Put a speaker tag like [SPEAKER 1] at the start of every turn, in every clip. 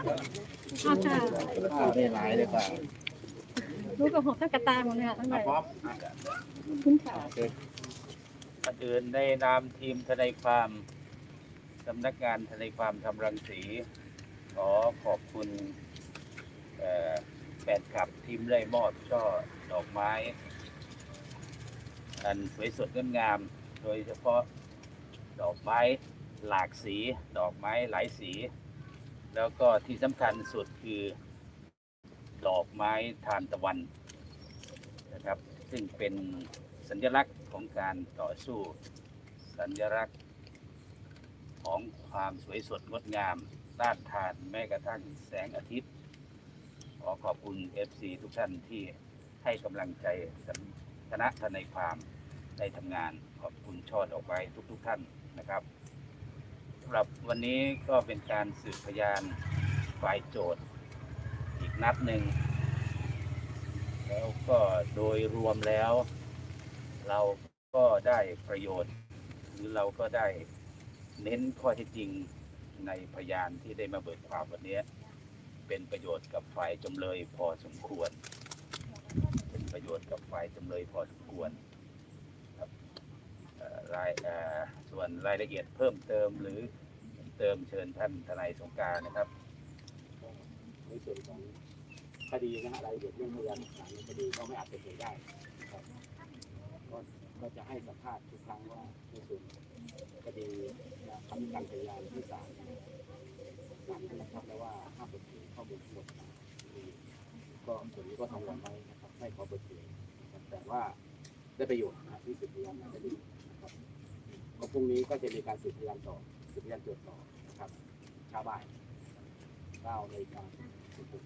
[SPEAKER 1] เอาค่ะ
[SPEAKER 2] ข้าวได้หลายเลยค่ะ
[SPEAKER 1] รู้กับหัวข้ากระตายหมดเลยค่ะทั้งหลาย
[SPEAKER 3] พร้อม
[SPEAKER 1] คุณค่ะ
[SPEAKER 3] ก่อนอื่นในนามทีมทนายความสำนักงานทนายความทำรังสี ขอขอบคุณเอ่อแฟนคลับทีมได้มอบช่อดอกไม้ อันสวยสดงดงาม โดยเฉพาะดอกไม้หลากสี ดอกไม้หลายสี แล้วก็ที่สำคัญสุดคือดอกไม้ทานตะวันนะครับ ซึ่งเป็นสัญลักษณ์ของการต่อสู้ สัญลักษณ์ของความสวยสดงดงามต้านทานแม้กระทั่งแสงอาทิตย์ ขอขอบคุณ FC ทุกท่านที่ให้กำลังใจคณะทนายความได้ทำงานขอบคุณช่อดอกไม้ทุกๆทท่านนะครับำหรับวันนี้ก็เป็นการสืบพยานฝ่ายโจทย์อีกนัดหนึ่ง แล้วก็โดยรวมแล้ว เราก็ได้ประโยชน์ หรือเราก็ได้เน้นข้อเท็จจริงในพยานที่ได้มาเบิกความวันนี้ เป็นประโยชน์กับฝ่ายจำเลยพอสมควร เป็นประโยชน์กับฝ่ายจำเลยพอสมควร รายส่วนรายละเอียดเพิ่มเติมหรือเติมเชิญท่านทนายสงการนะครับ
[SPEAKER 2] ในส่วนของคดีนะฮะรายละเอียดเรื่องพยานหลักฐานในคดีก็ไม่อาจเปิดเผยได้นะครับก็ก็จะให้สัมภาษณ์ทุกครั้งว่าในส่วนคดีคำการพยานที่ศาลศาลนะครับแล้วว่าห้ามเปิดเผยข้อมูลทั้งหมดก็ส่วนนี้ก็ทำวันไว้นะครับไม่ขอเปิดเผยแต่ว่าได้ประโยชน์นะที่สืบพยานมาได้ ดีนะครับก็พรุ่งนี้ก็จะมีการสืบพยานต่อสืบพยานโจทย์ต่อนะครับชาวบ้านเก้านาฬิกาสิบหก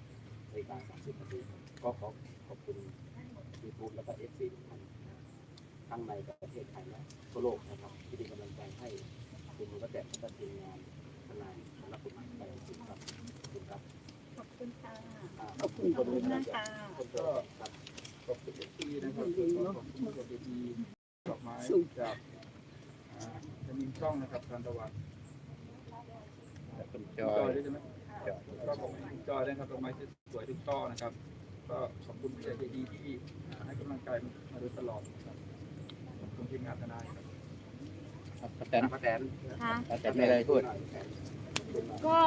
[SPEAKER 2] นาฬิกาสามสิบนาทีก็ขอขอบคุณยูทูบแล้วก็เอฟซีทุกท่านทั้งในประเทศไทยและทั่วโลกนะครับ ที่เป็นกำลังใจให้คุณมือก็แต่และก็ทีมงานทนายสำนักกฎหมายไปสุดครับขอบคุณครับ
[SPEAKER 1] ขอบคุณค่ะ
[SPEAKER 2] อ่าขอบคุณ
[SPEAKER 1] ขอบคุณมากค่ะ
[SPEAKER 2] คนก็ครับ
[SPEAKER 4] ขอบคุณเอฟซีนะครับขอบคุณกับเวทีดอกไม้จากอ่าจะ มีช่องนะครับทันตะวัน
[SPEAKER 2] คุณจ
[SPEAKER 4] จ
[SPEAKER 2] อ
[SPEAKER 4] อย
[SPEAKER 2] ย
[SPEAKER 4] ด้วยใช่ไหมก็ขอบคุณคุณจอยด้วยครับดอกไม้สวยทุกช่อนะครับ ก็ขอบคุณผู้ใหญ่ใจดีที่อ่าให้กำลังใจมาโดยตลอดนะครับขอบคุณทีมงานทนายครับ
[SPEAKER 2] ครับป้าแตนป้าแตน
[SPEAKER 1] ค่ะ
[SPEAKER 2] ป้าแตนไม่ได้พูด
[SPEAKER 1] ก็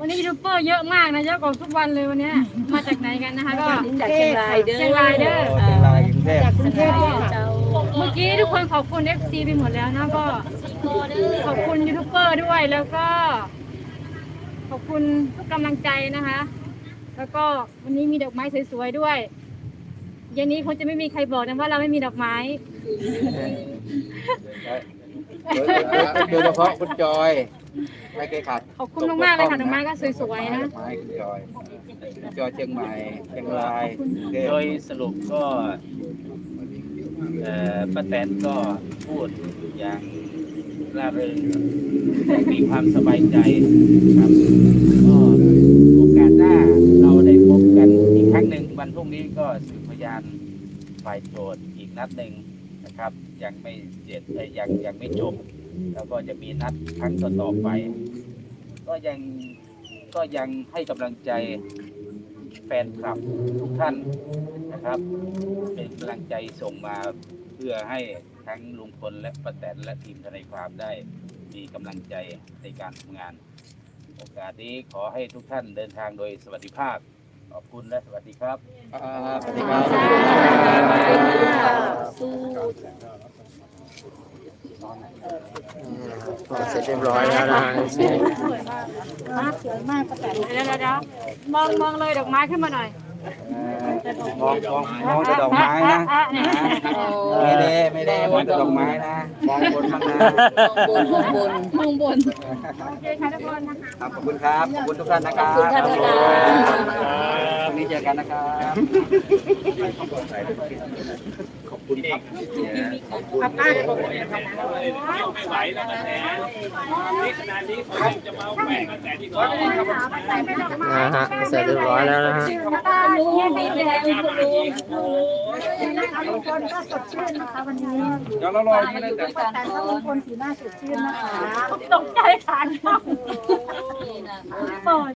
[SPEAKER 1] วันนี้ยูทูบเบอร์เยอะมากนะเยอะกว่าทุกวันเลยวันเนี้ยมาจากไหนกันนะคะก็
[SPEAKER 5] จากเชียงรายเด้อ
[SPEAKER 1] เชียงรายเด้อ
[SPEAKER 2] เชียงรายกรุงเทพ
[SPEAKER 5] จากกรุงเทพเจ้า
[SPEAKER 1] เมื่อกี้ทุกคนขอบคุณ FC ไปหมดแล้วนะก็ขอบคุณยูทูบเบอร์ด้วยแล้วก็ ขอบคุณทุกกำลังใจนะคะ แล้วก็วันนี้มีดอกไม้สวยๆด้วยเย็นนี้คงจะไม่มีใครบอกนะว่าเราไม่มีดอกไม้
[SPEAKER 2] โดยเฉพาะคุณจอย ไม่เคยขาด
[SPEAKER 1] ขอบคุณมากๆเลยค่ะดอกไม้ก็สวยๆนะ
[SPEAKER 2] ดอกไม้คุณจอยคุณจอยเชียงใหม่เชียงรายกรุงเทพ
[SPEAKER 3] โดยสรุปก็เอ่อ ป้าแตนก็พูดอย่างร่าเริงมีความสบายใจครับก็โอกาสหน้าเราได้พบกันอีกครั้งหนึ่งวันพรุ่งนี้ก็สืบพยานฝ่ายโจทย์อีกนัดหนึ่งนะครับ ยังไม่เจ็ดเอ่ยังยังไม่จบ แล้วก็จะมีนัดครั้งต่อไป ก็ยังก็ยังให้กำลังใจแฟนคลับทุกท่าน นะครับ เป็นกำลังใจส่งมาเพื่อให้ทั้งลุงพลและป้าแตนและทีมทนายความได้มีกำลังใจในการทำงาน โอกาสนี้ขอให้ทุกท่านเดินทางโดยสวัสดิภาพ ขอบคุณและสวัสดีครับ
[SPEAKER 2] สวัสดีครับ
[SPEAKER 6] เสร็จเรียบร้อยแล้วนะ
[SPEAKER 1] สวยมากสวยมากประกาศเดี๋ยวเดี๋ยวเดี๋ยวมองมองเลยดอกไม้ขึ้นมาหน่อย
[SPEAKER 2] มองมองมองแต่ดอกไม้นะ
[SPEAKER 1] อ่เนี่ย
[SPEAKER 2] ไม่ได้ไม่ได้มองแต่ดอกไม้นะมองบนบ้างนะ
[SPEAKER 5] บนบนบน
[SPEAKER 1] มองบนโอเคค่ะทุกคนนะคะ
[SPEAKER 2] ครับขอบคุณครับขอบคุณทุกท่านนะครับ
[SPEAKER 5] ขอบคุณท่านทนาย
[SPEAKER 2] พรุ่งนี้เจอ กันนะครับขอบคุณครับ
[SPEAKER 1] ป้าป้าจะบอก
[SPEAKER 6] นะฮะเสร็จเรียบร้อยแล้วนะฮะ
[SPEAKER 1] ป้ารู้ไม่แดงคุณรู้
[SPEAKER 7] นะคะลุงพลก็สดชื่นนะคะวันนี้
[SPEAKER 4] เดี๋ยวเรารออย่างนี้เลยแต่
[SPEAKER 7] แต่ถ้าลุงพลสีหน้าสดชื่นนะคะ
[SPEAKER 1] ตกใจค่ะ
[SPEAKER 5] นี่นะคะ
[SPEAKER 1] เปิด